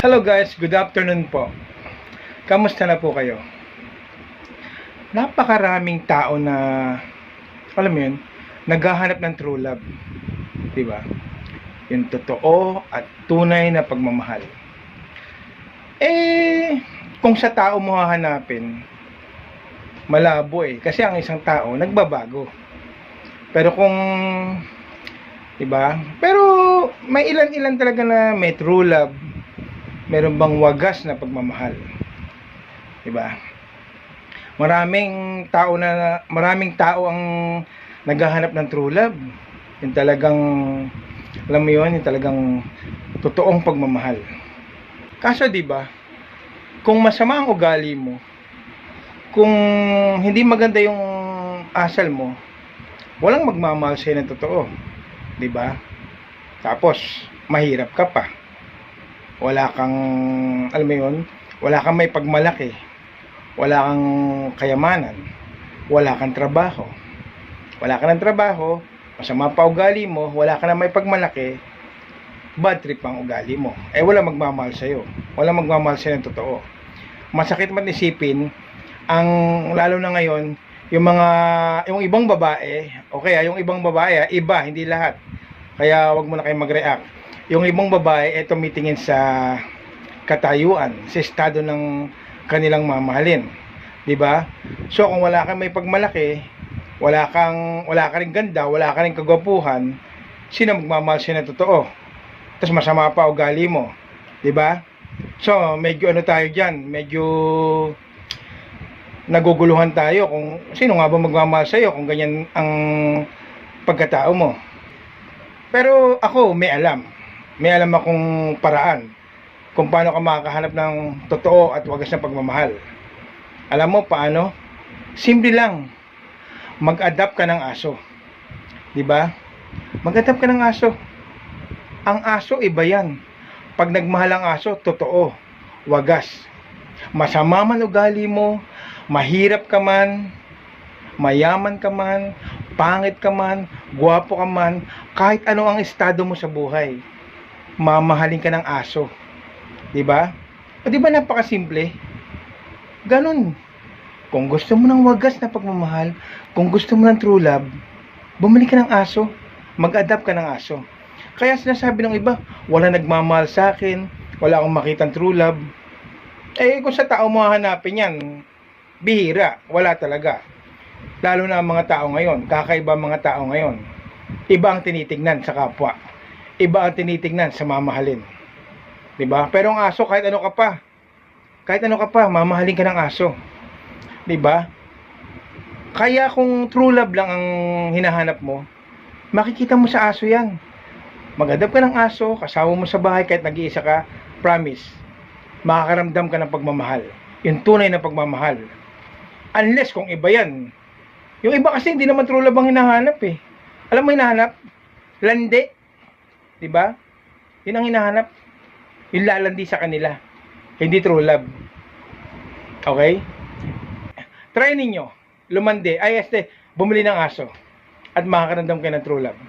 Hello guys, good afternoon po. Kamusta na po kayo? Napakaraming tao na, alam mo yun, naghahanap ng true love. Di ba? Yung totoo at tunay na pagmamahal. Eh, kung sa tao mo hahanapin, malabo eh. Kasi ang isang tao, nagbabago. Pero kung, di ba? Pero may ilan-ilan talaga na may true love. Meron bang wagas na pagmamahal. Di ba? Maraming tao na maraming tao ang naghahanap ng true love. Yung talagang alam mo yun, yung talagang totoong pagmamahal. Kaso 'di ba? Kung masama ang ugali mo, kung hindi maganda yung asal mo, walang magmamahal sa'yo ng totoo. 'Di ba? Tapos, mahirap ka pa. Wala kang, alam mo yun, wala kang may pagmalaki. Wala kang kayamanan. Wala kang trabaho. Wala ka ng trabaho, masama pa ugali mo, wala ka na may pagmalaki, bad trip ang ugali mo. Eh wala magmamahal sa'yo. Wala magmamahal sa'yo ng totoo. Masakit man isipin, ang lalo na ngayon, yung mga, yung ibang babae, okay ah, yung ibang babae, ah, iba, hindi lahat. Kaya wag mo na kayo mag-react. Yung ibang babae, eh, tumitingin sa katayuan, sa estado ng kanilang mamahalin. 'Di ba? So kung wala kang may pagmalaki, wala kang wala ka ring ganda, wala ka ring kagwapuhan, sino magmamahal sa'yo ng totoo? Tapos masama pa ugali mo, 'di ba? So medyo ano tayo diyan, medyo naguguluhan tayo kung sino nga ba magmamahal sa'yo kung ganyan ang pagkatao mo. Pero ako may alam. May alam akong paraan kung paano ka makakahanap ng totoo at wagas na pagmamahal. Alam mo paano? Simple lang. Mag-adapt ka ng aso. 'Di ba? Mag-adapt ka ng aso. Ang aso iba 'yan. Pag nagmahal ang aso, totoo, wagas. Masama man ugali mo, mahirap ka man, mayaman ka man, pangit ka man, gwapo ka man, kahit ano ang estado mo sa buhay, mamahalin ka ng aso. 'Di ba? 'di ba napakasimple? Ganun. Kung gusto mo ng wagas na pagmamahal, kung gusto mo ng true love, bumili ka ng aso. Mag-adapt ka ng aso. Kaya sinasabi ng iba, wala nagmamahal sa akin, wala akong makitang true love. Eh, kung sa tao mo hahanapin yan, bihira, wala talaga. Lalo na ang mga tao ngayon, kakaiba ang mga tao ngayon. Iba ang tinitingnan sa kapwa. Iba ang tinitingnan sa mamahalin. 'Di ba? Pero ang aso kahit ano ka pa, kahit ano ka pa, mamahalin ka ng aso. 'Di ba? Kaya kung true love lang ang hinahanap mo, makikita mo sa aso 'yan. Mag-adapt ka ng aso, kasama mo sa bahay kahit nag-iisa ka, promise, makakaramdam ka ng pagmamahal. Yung tunay na pagmamahal. Unless kung iba yan. Yung iba kasi hindi naman true love ang hinahanap eh. Alam mo hinahanap? Lande. 'Di ba? Yun ang hinahanap. Yung lalandi sa kanila. Hindi true love. Okay? Try ninyo. Lumande. Ay, este, bumili ng aso. At makakaramdam kayo ng true love.